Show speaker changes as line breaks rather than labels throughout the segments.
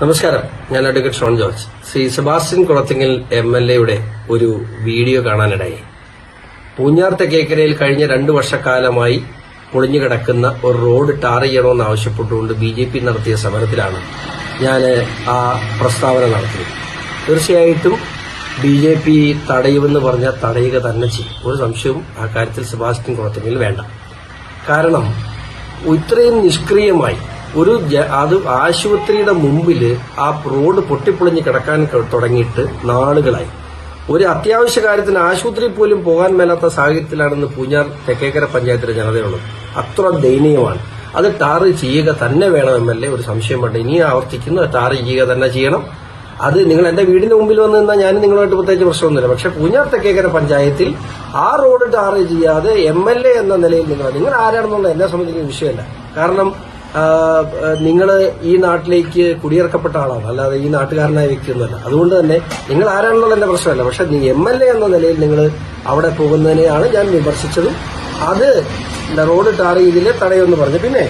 നമസ്കാരം. ഞാൻ advocate Shone George. Shri Sebastian Kulathingal M L എയുടെ ഒരു വീഡിയോ കാണാനിടയായി. പൂഞ്ഞാർ തെക്കേക്കരയിൽ കഴിഞ്ഞ രണ്ടു വർഷക്കാലമായി പൊളിഞ്ഞുകിടക്കുന്ന ഒരു റോഡ് ടാർ ചെയ്യണമെന്ന് ആവശ്യപ്പെട്ടുകൊണ്ട് ബി ജെ പി നടത്തിയ സമരത്തിലാണ് ഞാൻ ആ പ്രസ്താവന നടത്തിയത്. തീർച്ചയായിട്ടും ബി ജെ പി തടയുമെന്ന് പറഞ്ഞാൽ തടയുക തന്നെ ചെയ്യും. ഒരു സംശയവും ആ കാര്യത്തിൽ സെബാസ്റ്റ്യൻ കുളത്തിങ്ങിൽ വേണ്ട. കാരണം ഇത്രയും നിഷ്ക്രിയമായി ഒരു അത് ആശുപത്രിയുടെ മുമ്പിൽ ആ റോഡ് പൊട്ടിപ്പൊളിഞ്ഞ് കിടക്കാൻ തുടങ്ങിയിട്ട് നാളുകളായി. ഒരു അത്യാവശ്യ കാര്യത്തിന് ആശുപത്രിയിൽ പോലും പോകാൻ മേലാത്ത സാഹചര്യത്തിലാണെന്ന് പൂഞ്ഞാർ തെക്കേക്കര പഞ്ചായത്തിലെ ജനതയുള്ളത് അത്ര ദയനീയമാണ്. അത് ടാർ ചെയ്യുക തന്നെ വേണം എ ഒരു സംശയം വേണ്ട ഇനി ആവർത്തിക്കുന്നു ടാർ ചെയ്യുക തന്നെ ചെയ്യണം. അത് നിങ്ങൾ എന്റെ വീടിന്റെ മുമ്പിൽ വന്നു നിന്നാൽ ഞാൻ നിങ്ങളുമായിട്ട് പ്രത്യേകിച്ച് പ്രശ്നമൊന്നുമില്ല. പക്ഷെ പൂഞ്ഞാർ തെക്കേക്കര പഞ്ചായത്തിൽ ആ റോഡ് ടാർ ചെയ്യാതെ എം എൽ എ എന്ന നിലയിൽ നിങ്ങൾ നിങ്ങൾ ആരാണെന്നുള്ള എന്നെ സംബന്ധിക്കുന്ന വിഷയമല്ല. കാരണം നിങ്ങൾ ഈ നാട്ടിലേക്ക് കുടിയിറക്കപ്പെട്ട ആളാണ്. അല്ലാതെ ഈ നാട്ടുകാരനായ വ്യക്തിയൊന്നുമല്ല. അതുകൊണ്ട് തന്നെ നിങ്ങൾ ആരാണെന്നുള്ള എന്റെ പ്രശ്നമല്ല. പക്ഷെ നീ എം എൽ എ എന്ന നിലയിൽ നിങ്ങൾ അവിടെ പോകുന്നതിനെയാണ് ഞാൻ വിമർശിച്ചതും അത് റോഡ് ടാർ ചെയ്തില്ലേ തടയുമെന്ന് പറഞ്ഞു. പിന്നെ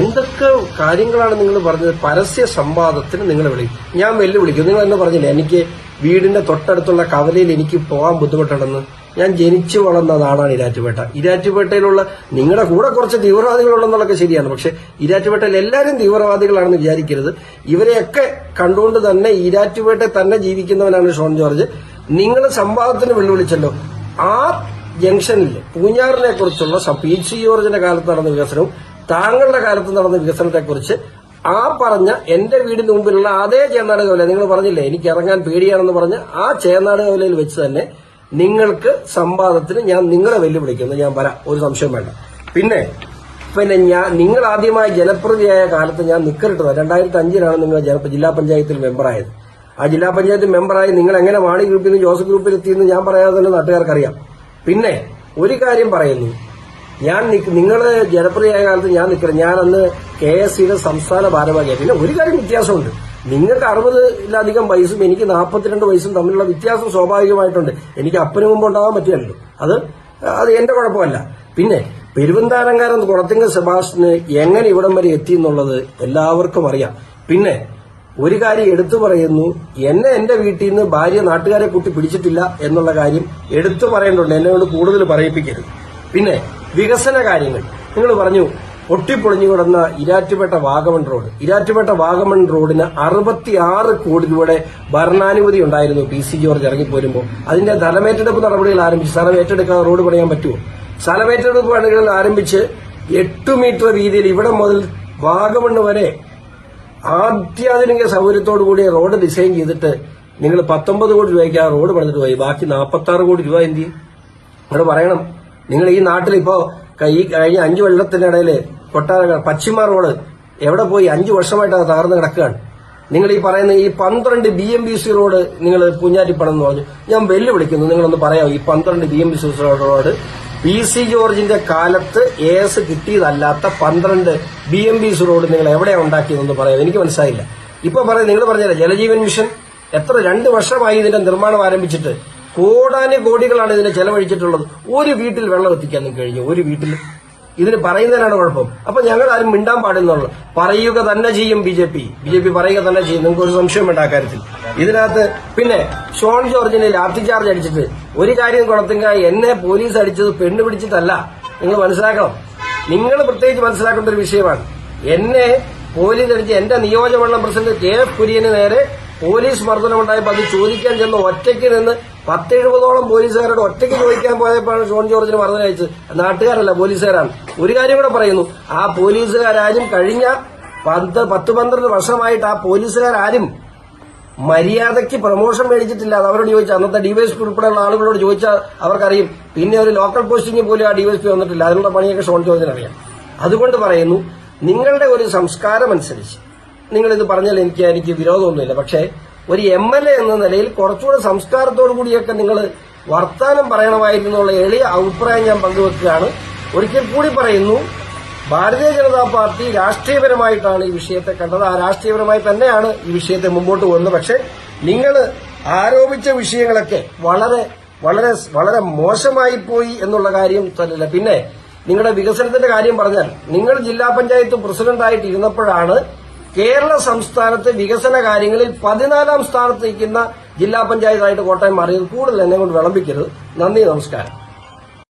എന്തൊക്കെ കാര്യങ്ങളാണ് നിങ്ങൾ പറഞ്ഞത്? പരസ്യ സംവാദത്തിന് നിങ്ങൾ വിളിക്കും ഞാൻ വെല്ലുവിളിക്കും. നിങ്ങൾ എന്ന് പറഞ്ഞില്ലേ? എനിക്ക് വീടിന്റെ തൊട്ടടുത്തുള്ള കവലയിൽ എനിക്ക് പോകാൻ ബുദ്ധിമുട്ടുണ്ടെന്ന്. ഞാൻ ജനിച്ചു വളർന്ന നാടാണ് ഇരാറ്റുപേട്ട. ഇരാറ്റുപേട്ടയിലുള്ള നിങ്ങളുടെ കൂടെ കുറച്ച് തീവ്രവാദികളുണ്ടെന്നുള്ളതൊക്കെ ശരിയാണ്. പക്ഷെ ഇരാറ്റുപേട്ടയിൽ എല്ലാവരും തീവ്രവാദികളാണെന്ന് വിചാരിക്കരുത്. ഇവരെയൊക്കെ കണ്ടുകൊണ്ട് തന്നെ ഇരാറ്റുപേട്ട തന്നെ ജീവിക്കുന്നവനാണ് ഷോൺ ജോർജ്. നിങ്ങൾ സംവാദത്തിന് വെല്ലുവിളിച്ചല്ലോ. ആ ജംഗ്ഷനിൽ പൂഞ്ഞാറിനെ കുറിച്ചുള്ള പി സി ജോർജിന്റെ കാലത്ത് നടന്ന വികസനവും താങ്കളുടെ കാലത്ത് നടന്ന വികസനത്തെക്കുറിച്ച് ആ പറഞ്ഞ എന്റെ വീടിന് മുമ്പിലുള്ള അതേ ചേന്നാട് കവല നിങ്ങൾ പറഞ്ഞില്ലേ എനിക്ക് ഇറങ്ങാൻ പേടിയാണെന്ന് പറഞ്ഞ് ആ ചേന്നാട് കവലയിൽ വെച്ച് തന്നെ നിങ്ങൾക്ക് സംവാദത്തിന് ഞാൻ നിങ്ങളെ വെല്ലുവിളിക്കുന്നു. ഞാൻ വരാം ഒരു സംശയം വേണ്ട. പിന്നെ പിന്നെ ഞാൻ നിങ്ങൾ ആദ്യമായി ജനപ്രതിയായ കാലത്ത് ഞാൻ നിക്കറിട്ടത്. രണ്ടായിരത്തി അഞ്ചിലാണ് നിങ്ങൾ ജില്ലാ പഞ്ചായത്തിൽ മെമ്പറായത്. ആ ജില്ലാ പഞ്ചായത്ത് മെമ്പറായി നിങ്ങൾ എങ്ങനെ വാണി ഗ്രൂപ്പിൽ നിന്ന് ജോസഫ് ഗ്രൂപ്പിൽ എത്തിയെന്ന് ഞാൻ പറയാതെ തന്നെ നാട്ടുകാർക്കറിയാം. പിന്നെ ഒരു കാര്യം പറയുന്നു. ഞാൻ നിക്ക്- നിങ്ങൾ ജനപ്രിയമായ കാലത്ത് ഞാൻ നിൽക്കണം ഞാൻ അന്ന് കെ എസ് സിയുടെ സംസ്ഥാന ഭാരവാഹിയായി പിന്നെ ഒരു കാര്യം വ്യത്യാസമുണ്ട്. നിങ്ങൾക്ക് അറുപതിലധികം വയസ്സും എനിക്ക് നാൽപ്പത്തിരണ്ട് വയസ്സും തമ്മിലുള്ള വ്യത്യാസം സ്വാഭാവികമായിട്ടുണ്ട്. എനിക്ക് അപ്പന് മുമ്പ് ഉണ്ടാകാൻ പറ്റില്ലല്ലോ. അത് അത് എന്റെ കുഴപ്പമല്ല. പിന്നെ പെരുവന്താരങ്കാരൻ കുളത്തിങ്കൽ സെബാസ്റ്റിന് എങ്ങനെ ഇവിടം വരെ എത്തി എന്നുള്ളത് എല്ലാവർക്കും അറിയാം. പിന്നെ ഒരു കാര്യം എടുത്തു പറയുന്നു എന്നെ എന്റെ വീട്ടിൽ നിന്ന് ഭാര്യ നാട്ടുകാരെ കൂട്ടി പിടിച്ചിട്ടില്ല എന്നുള്ള കാര്യം എടുത്തു പറയേണ്ടതുണ്ട്. എന്നെ കൊണ്ട് കൂടുതൽ പറയിപ്പിക്കരുത്. പിന്നെ വികസന കാര്യങ്ങൾ. നിങ്ങൾ പറഞ്ഞു പൊട്ടിപ്പൊളിഞ്ഞു കിടന്ന ഇരാറ്റുപേട്ട വാഗമൺ റോഡ്. ഇരാറ്റുപേട്ട വാഗമൺ റോഡിന് അറുപത്തിയാറ് കോടി രൂപയുടെ ഭരണാനുമതി ഉണ്ടായിരുന്നു. പി സി ജോർജ് ഇറങ്ങിപ്പോരുമ്പോൾ. അതിന്റെ സ്ഥലമേറ്റെടുപ്പ് നടപടികൾ ആരംഭിച്ചു സ്ഥലം ഏറ്റെടുക്കാതെ റോഡ് പണിയാൻ പറ്റുമോ? സ്ഥലമേറ്റെടുപ്പ് പണികൾ ആരംഭിച്ച് എട്ട് മീറ്റർ വീതിയിൽ ഇവിടെ മുതൽ വാഗമൺ വരെ ആധ്യാത്മിക സൗകര്യത്തോടു കൂടി റോഡ് ഡിസൈൻ ചെയ്തിട്ട് നിങ്ങൾ പത്തൊമ്പത് കോടി രൂപയ്ക്ക് ആ റോഡ് പണിതിട്ട് പോയി. ബാക്കി നാൽപ്പത്തി ആറ് കോടി രൂപ എന്ത് ചെയ്യും? നിങ്ങൾ പറയണം. നിങ്ങൾ ഈ നാട്ടിൽ ഇപ്പോ ക- ഈ കഴിഞ്ഞ അഞ്ചു വെള്ളത്തിനിടയിൽ കൊട്ടാര പശ്ചിമ റോഡ് എവിടെ പോയി അഞ്ചു വർഷമായിട്ട് അത് തകർന്ന് കിടക്കുകയാണ്. നിങ്ങൾ ഈ പറയുന്ന ഈ പന്ത്രണ്ട് B M B C road നിങ്ങൾ പൂഞ്ഞാറ്റിപ്പണം എന്ന് പറഞ്ഞു. ഞാൻ വെല്ലുവിളിക്കുന്നു നിങ്ങളൊന്ന് പറയാമോ? ഈ പന്ത്രണ്ട് B M B C road P C ജോർജിന്റെ കാലത്ത് എ എസ് കിട്ടിയതല്ലാത്ത പന്ത്രണ്ട് B M B C road നിങ്ങൾ എവിടെയാണ് ഉണ്ടാക്കിയതെന്ന് പറയാം എനിക്ക് മനസ്സിലായില്ല. ഇപ്പൊ പറയാം നിങ്ങൾ പറഞ്ഞില്ല ജലജീവൻ മിഷൻ? എത്ര രണ്ട് വർഷമായി ഇതിന്റെ നിർമ്മാണം ആരംഭിച്ചിട്ട്. കോടാന് കോടികളാണ് ഇതിനെ ചെലവഴിച്ചിട്ടുള്ളത്. ഒരു വീട്ടിൽ വെള്ളം എത്തിക്കാൻ കഴിഞ്ഞു? ഒരു വീട്ടിൽ. ഇതിന് പറയുന്നതിനാണ് കുഴപ്പം. അപ്പൊ ഞങ്ങൾ ആരും മിണ്ടാൻ പാടുന്നുള്ളൂ പറയുക തന്നെ ചെയ്യും B J P. B J P പറയുക തന്നെ ചെയ്യും. നിങ്ങൾക്ക് ഒരു സംശയം വേണ്ട ആ കാര്യത്തിൽ. ഇതിനകത്ത് പിന്നെ ഷോൺ ജോർജിനെ ലാത്തി ചാർജ് അടിച്ചിട്ട് ഒരു കാര്യം കുളത്തിങ്ക എന്നെ പോലീസ് അടിച്ചത് പെണ്ണ് പിടിച്ചിട്ടല്ല. നിങ്ങൾ മനസ്സിലാക്കണം. നിങ്ങൾ പ്രത്യേകിച്ച് മനസ്സിലാക്കേണ്ട ഒരു വിഷയമാണ്. എന്നെ പോലീസ് അടിച്ച് എന്റെ നിയോജകമണ്ഡലം പ്രസിഡന്റ് കെ എഫ് കുര്യന് നേരെ പോലീസ് മർദ്ദനമുണ്ടായപ്പോൾ അത് ചോദിക്കാൻ ചെന്ന് ഒറ്റയ്ക്ക് നിന്ന് പത്തെഴുപതോളം പോലീസുകാരോട് ഒറ്റയ്ക്ക് ചോദിക്കാൻ പോയപ്പോഴാണ് ഷോൺ ജോർജിന് മർദ്ദനം അയച്ചത്. നാട്ടുകാരല്ല പോലീസുകാരാണ്. ഒരു കാര്യം കൂടെ പറയുന്നു. ആ പോലീസുകാരും കഴിഞ്ഞ പത്ത് പത്ത് പന്ത്രണ്ട് വർഷമായിട്ട് ആ പോലീസുകാരും മര്യാദയ്ക്ക് പ്രൊമോഷൻ മേടിച്ചിട്ടില്ല അത് അവരോട് ചോദിച്ചാൽ അന്നത്തെ ഡിവൈഎസ്പി ഉൾപ്പെടെയുള്ള ആളുകളോട് ചോദിച്ചാൽ അവർക്കറിയും. പിന്നെ ഒരു ലോക്കൽ പോസ്റ്റിംഗ് പോലും ആ ഡിവൈഎസ്പി വന്നിട്ടില്ല. അതിനുള്ള പണിയൊക്കെ ഷോൺ ജോർജിന് അറിയാം. അതുകൊണ്ട് പറയുന്നു നിങ്ങളുടെ ഒരു സംസ്കാരം അനുസരിച്ച് നിങ്ങൾ ഇത് പറഞ്ഞാൽ എനിക്ക് എനിക്ക് വിരോധമൊന്നുമില്ല. പക്ഷേ ഒരു എം എൽ എ എന്ന നിലയിൽ കുറച്ചുകൂടെ സംസ്കാരത്തോടു കൂടിയൊക്കെ നിങ്ങൾ വർത്താനം പറയണമായിരുന്നുള്ള എളിയ അഭിപ്രായം ഞാൻ പങ്കുവെക്കുകയാണ്. ഒരിക്കൽ കൂടി പറയുന്നു ഭാരതീയ ജനതാ പാർട്ടി രാഷ്ട്രീയപരമായിട്ടാണ് ഈ വിഷയത്തെ കണ്ടത്. ആ രാഷ്ട്രീയപരമായി തന്നെയാണ് ഈ വിഷയത്തെ മുമ്പോട്ട് പോകുന്നത്. പക്ഷെ നിങ്ങൾ ആരോപിച്ച വിഷയങ്ങളൊക്കെ വളരെ വളരെ വളരെ മോശമായി പോയി എന്നുള്ള കാര്യം തന്നില്ല പിന്നെ നിങ്ങളുടെ വികസനത്തിന്റെ കാര്യം പറഞ്ഞാൽ നിങ്ങൾ ജില്ലാ പഞ്ചായത്ത് പ്രസിഡന്റായിട്ട് ഇരുന്നപ്പോഴാണ് കേരള സംസ്ഥാനത്ത് വികസന കാര്യങ്ങളിൽ പതിനാലാം സ്ഥാനത്ത് നിൽക്കുന്ന ജില്ലാ പഞ്ചായത്തായിട്ട് കോട്ടയം മാറിയത് കൂടുതൽ എന്നെ കൊണ്ട് വിളമ്പിക്കരുത്. നന്ദി നമസ്കാരം.